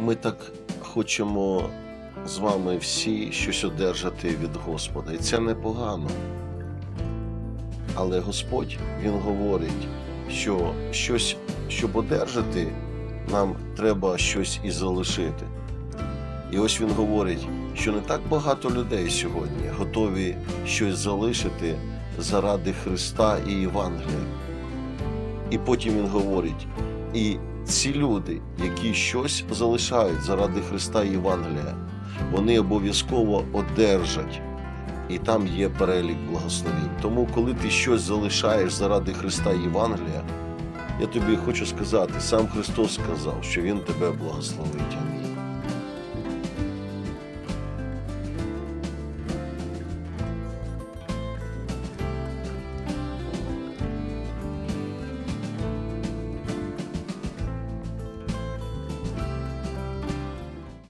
ми так хочемо з вами всі щось одержати від Господа, і це непогано. Але Господь Він говорить, що щось, щоб одержати, нам треба щось і залишити. І ось він говорить, що не так багато людей сьогодні готові щось залишити заради Христа і Євангелія. І потім він говорить: і ці люди, які щось залишають заради Христа і Євангелія, вони обов'язково одержать. І там є перелік благословень. Тому, коли ти щось залишаєш заради Христа і Євангелія, я тобі хочу сказати, сам Христос сказав, що Він тебе благословить. Амінь.